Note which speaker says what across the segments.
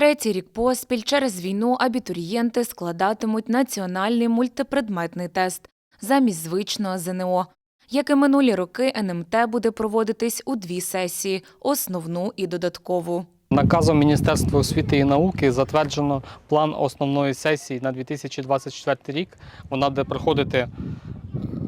Speaker 1: Третій рік поспіль через війну абітурієнти складатимуть національний мультипредметний тест замість звичного ЗНО. Як і минулі роки, НМТ буде проводитись у дві сесії основну і додаткову.
Speaker 2: Наказом Міністерства освіти і науки затверджено план основної сесії на 2024 рік. Вона буде проходити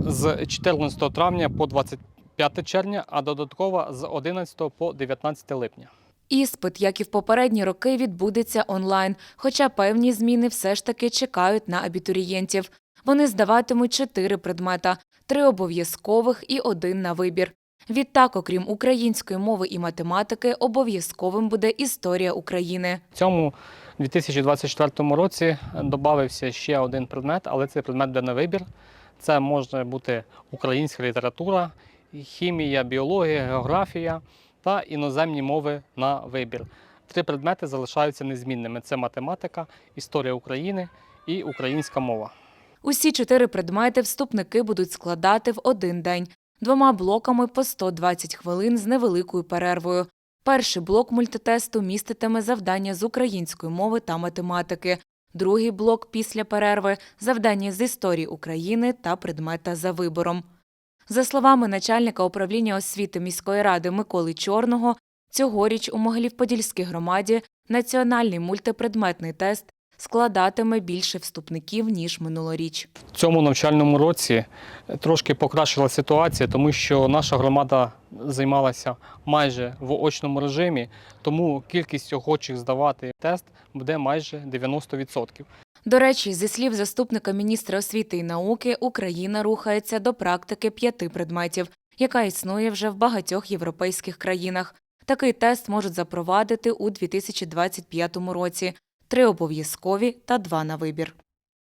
Speaker 2: з 14 травня по 25 червня, а додаткова з 11 по 19 липня.
Speaker 1: Іспит, як і в попередні роки, відбудеться онлайн, хоча певні зміни все ж таки чекають на абітурієнтів. Вони здаватимуть чотири предмета: три обов'язкових і один на вибір. Відтак, окрім української мови і математики, обов'язковим буде історія України.
Speaker 2: В цьому 2024 році додався ще один предмет, але цей предмет буде на вибір. Це може бути українська література, хімія, біологія, географія та іноземні мови на вибір. Три предмети залишаються незмінними: це математика, історія України і українська мова.
Speaker 1: Усі чотири предмети вступники будуть складати в один день двома блоками по 120 хвилин з невеликою перервою. Перший блок мультитесту міститиме завдання з української мови та математики. Другий блок після перерви завдання з історії України та предмета за вибором. За словами начальника управління освіти міської ради Миколи Чорного, цьогоріч у Могилів-Подільській громаді національний мультипредметний тест складатиме більше вступників ніж минулоріч.
Speaker 2: В цьому навчальному році трошки покращила ситуація, тому що наша громада займалася майже в очному режимі, тому кількість охочих здавати тест буде майже 90%.
Speaker 1: До речі, зі слів заступника міністра освіти і науки, Україна рухається до практики п'яти предметів, яка існує вже в багатьох європейських країнах. Такий тест можуть запровадити у 2025 році: три обов'язкові та два на вибір.